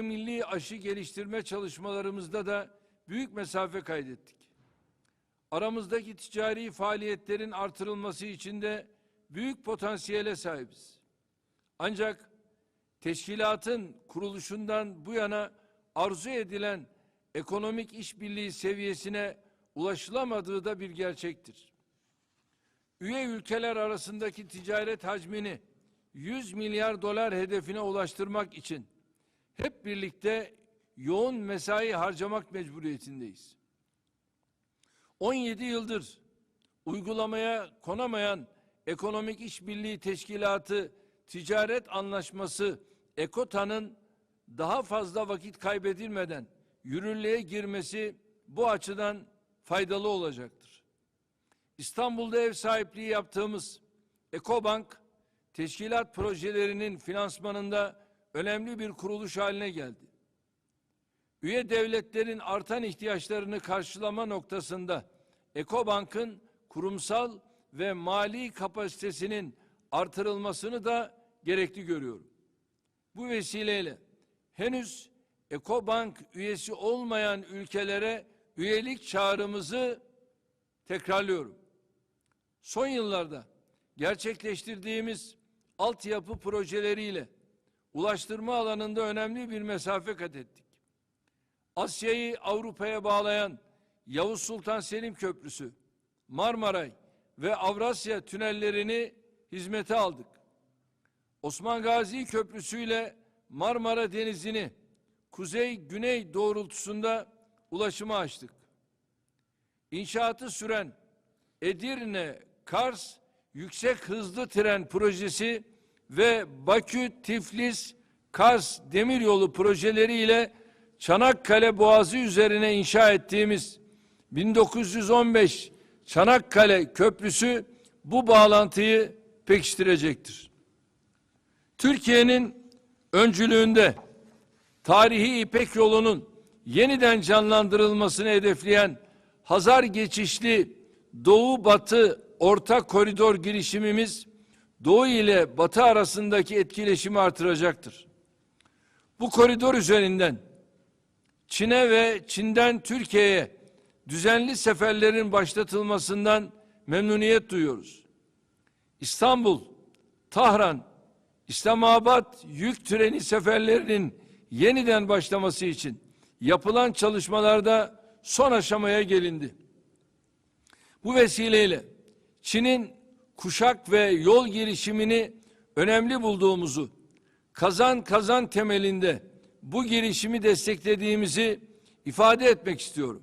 milli aşı geliştirme çalışmalarımızda da büyük mesafe kaydettik. Aramızdaki ticari faaliyetlerin artırılması için de büyük potansiyele sahibiz. Ancak teşkilatın kuruluşundan bu yana arzu edilen ekonomik işbirliği seviyesine ulaşılamadığı da bir gerçektir. Üye ülkeler arasındaki ticaret hacmini 100 milyar dolar hedefine ulaştırmak için hep birlikte yoğun mesai harcamak mecburiyetindeyiz. 17 yıldır uygulamaya konamayan Ekonomik İşbirliği Teşkilatı Ticaret Anlaşması EKOTA'nın daha fazla vakit kaybedilmeden yürürlüğe girmesi bu açıdan faydalı olacaktır. İstanbul'da ev sahipliği yaptığımız Ekobank teşkilat projelerinin finansmanında önemli bir kuruluş haline geldi. Üye devletlerin artan ihtiyaçlarını karşılama noktasında Ekobank'ın kurumsal ve mali kapasitesinin artırılmasını da gerekli görüyorum. Bu vesileyle henüz Ekobank üyesi olmayan ülkelere üyelik çağrımızı tekrarlıyorum. Son yıllarda gerçekleştirdiğimiz altyapı projeleriyle ulaştırma alanında önemli bir mesafe kat ettik. Asya'yı Avrupa'ya bağlayan Yavuz Sultan Selim Köprüsü, Marmaray ve Avrasya tünellerini hizmete aldık. Osman Gazi Köprüsü ile Marmara Denizi'ni kuzey-güney doğrultusunda ulaşıma açtık. İnşaatı süren Edirne, Kars yüksek hızlı tren projesi ve Bakü, Tiflis, Kars demiryolu projeleriyle Çanakkale Boğazı üzerine inşa ettiğimiz 1915 Çanakkale Köprüsü bu bağlantıyı pekiştirecektir. Türkiye'nin öncülüğünde tarihi İpek yolunun yeniden canlandırılmasını hedefleyen Hazar geçişli Doğu Batı Orta Koridor girişimimiz Doğu ile Batı arasındaki etkileşimi artıracaktır. Bu koridor üzerinden Çin'e ve Çin'den Türkiye'ye düzenli seferlerin başlatılmasından memnuniyet duyuyoruz. İstanbul, Tahran, İslamabad yük treni seferlerinin yeniden başlaması için yapılan çalışmalarda son aşamaya gelindi. Bu vesileyle Çin'in kuşak ve yol girişimini önemli bulduğumuzu, kazan kazan temelinde bu girişimi desteklediğimizi ifade etmek istiyorum.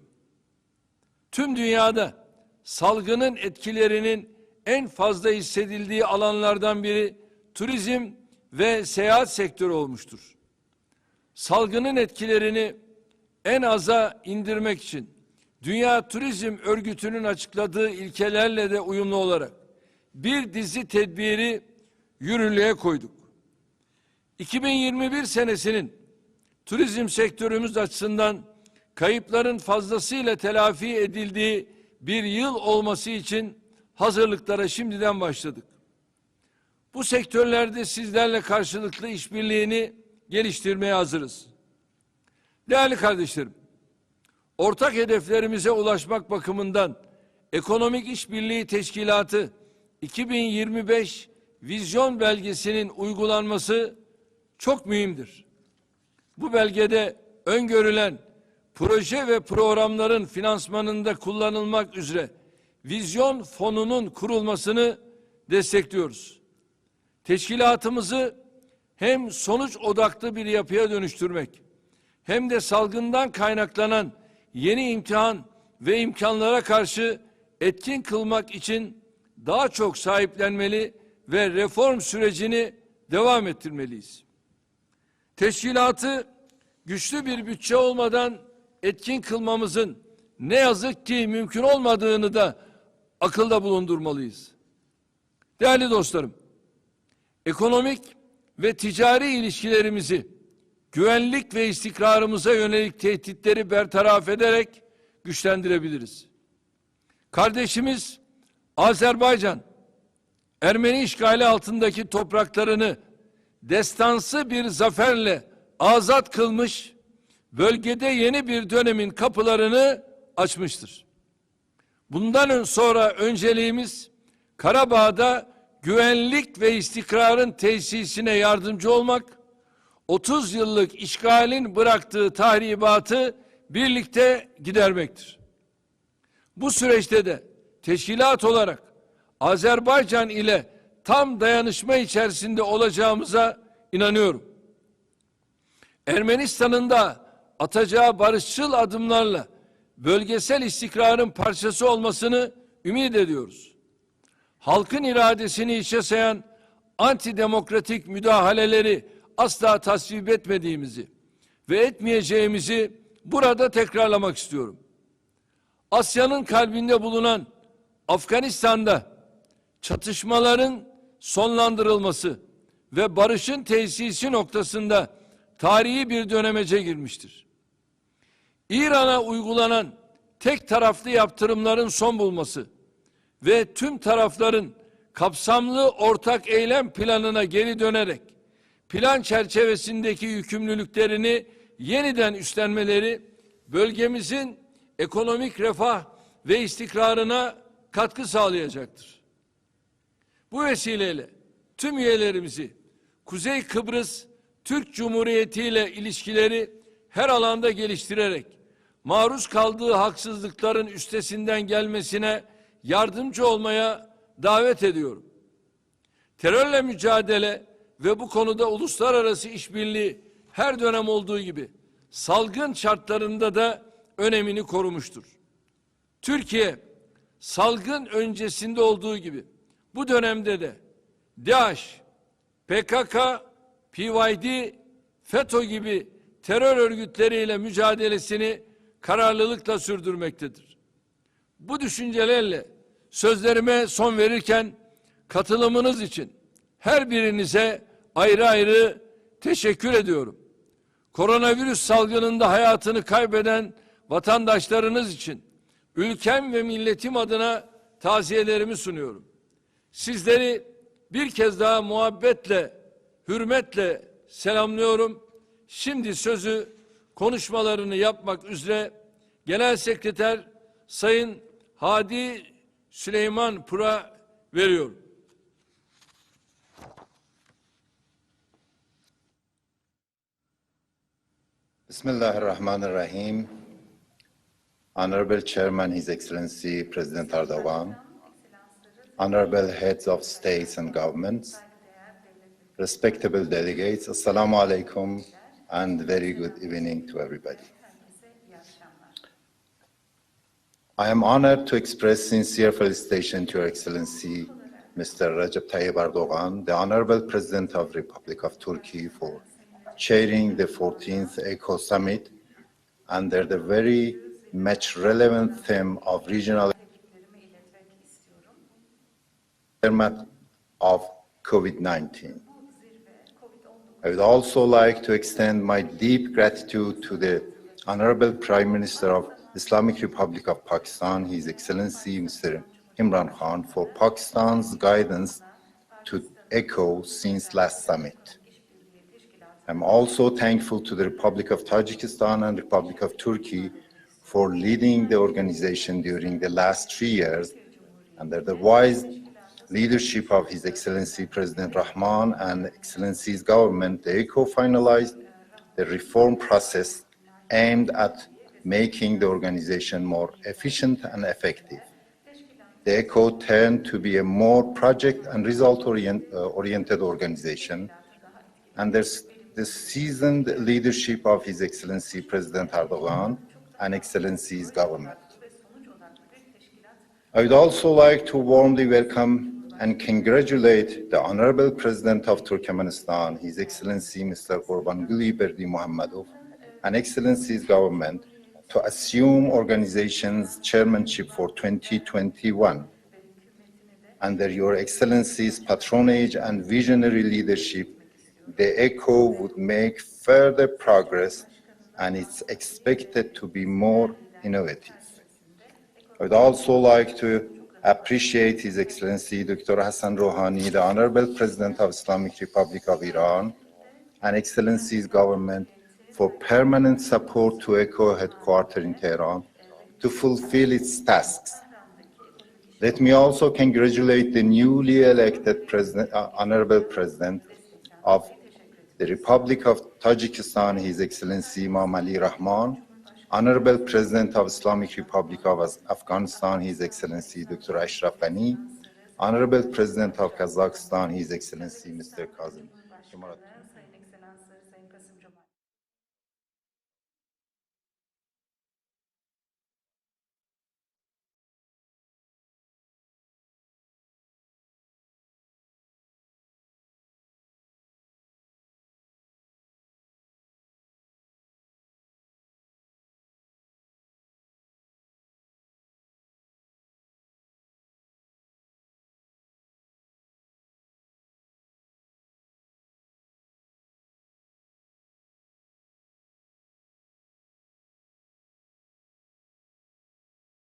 Tüm dünyada salgının etkilerinin en fazla hissedildiği alanlardan biri turizm ve seyahat sektörü olmuştur. Salgının etkilerini en aza indirmek için Dünya Turizm Örgütü'nün açıkladığı ilkelerle de uyumlu olarak bir dizi tedbiri yürürlüğe koyduk. 2021 senesinin turizm sektörümüz açısından kayıpların fazlasıyla telafi edildiği bir yıl olması için hazırlıklara şimdiden başladık. Bu sektörlerde sizlerle karşılıklı işbirliğini geliştirmeye hazırız. Değerli kardeşlerim, ortak hedeflerimize ulaşmak bakımından Ekonomik İşbirliği Teşkilatı 2025 vizyon belgesinin uygulanması çok mühimdir. Bu belgede öngörülen proje ve programların finansmanında kullanılmak üzere vizyon fonunun kurulmasını destekliyoruz. Teşkilatımızı hem sonuç odaklı bir yapıya dönüştürmek hem de salgından kaynaklanan yeni imtihan ve imkanlara karşı etkin kılmak için daha çok sahiplenmeli ve reform sürecini devam ettirmeliyiz. Teşkilatı güçlü bir bütçe olmadan etkin kılmamızın ne yazık ki mümkün olmadığını da akılda bulundurmalıyız. Değerli dostlarım, ekonomik ve ticari ilişkilerimizi güvenlik ve istikrarımıza yönelik tehditleri bertaraf ederek güçlendirebiliriz. Kardeşimiz Azerbaycan Ermeni işgali altındaki topraklarını destansı bir zaferle azat kılmış, bölgede yeni bir dönemin kapılarını açmıştır. Bundan sonra önceliğimiz Karabağ'da güvenlik ve istikrarın tesisine yardımcı olmak, 30 yıllık işgalin bıraktığı tahribatı birlikte gidermektir. Bu süreçte de teşkilat olarak Azerbaycan ile tam dayanışma içerisinde olacağımıza inanıyorum. Ermenistan'ın da atacağı barışçıl adımlarla bölgesel istikrarın parçası olmasını ümit ediyoruz. Halkın iradesini içe sayan antidemokratik müdahaleleri asla tasvip etmediğimizi ve etmeyeceğimizi burada tekrarlamak istiyorum. Asya'nın kalbinde bulunan Afganistan'da çatışmaların sonlandırılması ve barışın tesisi noktasında tarihi bir dönemece girmiştir. İran'a uygulanan tek taraflı yaptırımların son bulması ve tüm tarafların kapsamlı ortak eylem planına geri dönerek plan çerçevesindeki yükümlülüklerini yeniden üstlenmeleri bölgemizin ekonomik refah ve istikrarına katkı sağlayacaktır. Bu vesileyle tüm üyelerimizi Kuzey Kıbrıs Türk Cumhuriyeti ile ilişkileri her alanda geliştirerek maruz kaldığı haksızlıkların üstesinden gelmesine yardımcı olmaya davet ediyorum. Terörle mücadele ve bu konuda uluslararası işbirliği her dönem olduğu gibi salgın şartlarında da önemini korumuştur. Türkiye salgın öncesinde olduğu gibi bu dönemde de DAEŞ, PKK, PYD, FETÖ gibi terör örgütleriyle mücadelesini kararlılıkla sürdürmektedir. Bu düşüncelerle sözlerime son verirken katılımınız için her birinize ayrı ayrı teşekkür ediyorum. Koronavirüs salgınında hayatını kaybeden vatandaşlarınız için ülkem ve milletim adına taziyelerimi sunuyorum. Sizleri bir kez daha muhabbetle, hürmetle selamlıyorum. Şimdi sözü konuşmalarını yapmak üzere Genel Sekreter Sayın Hadi Süleyman Pura veriyorum. Bismillah ar-Rahman ar-Rahim. Honorable Chairman, His Excellency President Erdogan, Honorable Heads of States and Governments, respectable delegates, Assalamu alaikum and very good evening to everybody. I am honored to express sincere felicitation to Your Excellency Mr. Recep Tayyip Erdogan, the Honorable President of Republic of Turkey for chairing the 14th ECO Summit under the very much relevant theme of regional of COVID-19. I would also like to extend my deep gratitude to the Honorable Prime Minister of Islamic Republic of Pakistan, His Excellency Mr. Imran Khan, for Pakistan's guidance to ECHO since last summit. I'm also thankful to the Republic of Tajikistan and Republic of Turkey for leading the organization during the last three years under the wise leadership of His Excellency President Rahman and Excellency's government. The ECO finalized the reform process aimed at making the organization more efficient and effective. The ECO turned to be a more project and result orient, uh, oriented organization, under the seasoned leadership of His Excellency President Erdogan and Excellency's government. I would also like to warmly welcome and congratulate the Honorable President of Turkmenistan, His Excellency Mr. Gurbanguly Berdi Muhammadov, and Excellency's government to assume organization's chairmanship for 2021. Under Your Excellency's patronage and visionary leadership, the ECHO would make further progress and it's expected to be more innovative. I would also like to appreciate His Excellency Dr. Hassan Rouhani, the Honorable President of Islamic Republic of Iran, and Excellency's government for permanent support to ECHO headquarters in Tehran to fulfill its tasks. Let me also congratulate the newly elected President, uh, Honorable President of the Republic of Tajikistan, His Excellency Imam Ali Rahman, Honorable President of Islamic Republic of Afghanistan, His Excellency Dr. Ashraf Ghani, Honorable President of Kazakhstan, His Excellency Mr. Jomart